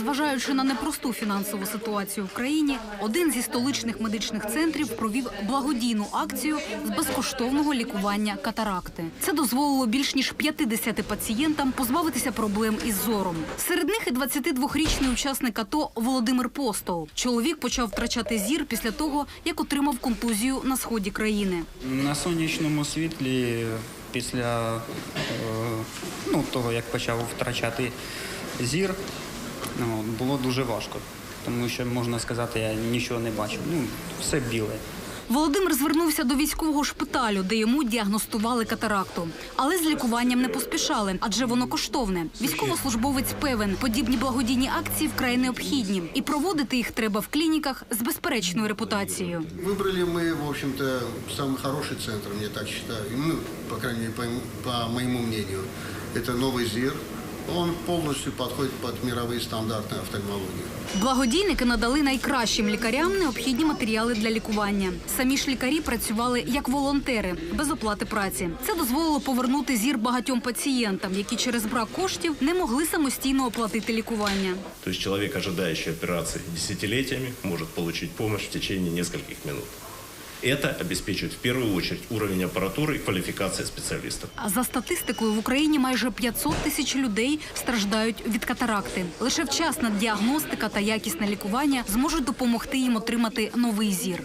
Зважаючи на непросту фінансову ситуацію в країні, один зі столичних медичних центрів провів благодійну акцію з безкоштовного лікування катаракти. Це дозволило більш ніж 50 пацієнтам позбавитися проблем із зором. Серед них і 22-річний учасник АТО Володимир Постол. Чоловік почав втрачати зір після того, як отримав контузію на сході країни. На сонячному світлі після е, ну, того, як почав втрачати зір, було дуже важко. Тому що, можна сказати, я нічого не бачив. Ну, все біле. Володимир звернувся до військового шпиталю, де йому діагностували катаракту. Але з лікуванням не поспішали, адже воно коштовне. Військовослужбовець певен, подібні благодійні акції вкрай необхідні, і проводити їх треба в клініках з безперечною репутацією. Выбрали мы, в общем-то, самый хороший центр, мне так считаю. И мы, по крайней мере, по, м- по моему мнению, это Новый ЗИР. Он полностью подходит под мировые стандарты офтальмологии. Благодійники надали найкращим лікарям необхідні матеріали для лікування. Самі ж лікарі працювали як волонтери без оплати праці. Це дозволило повернути зір багатьом пацієнтам, які через брак коштів не могли самостійно оплатити лікування. То есть человек, ожидающий операции десятилетиями, может получить помощь в течение нескольких минут. Это обеспечивает в первую очередь уровень аппаратуры и квалификация специалистов. А за статистикою в Україні майже 500 тисяч людей страждають від катаракти. Лише вчасна діагностика та якісне лікування зможуть допомогти їм отримати новий зір.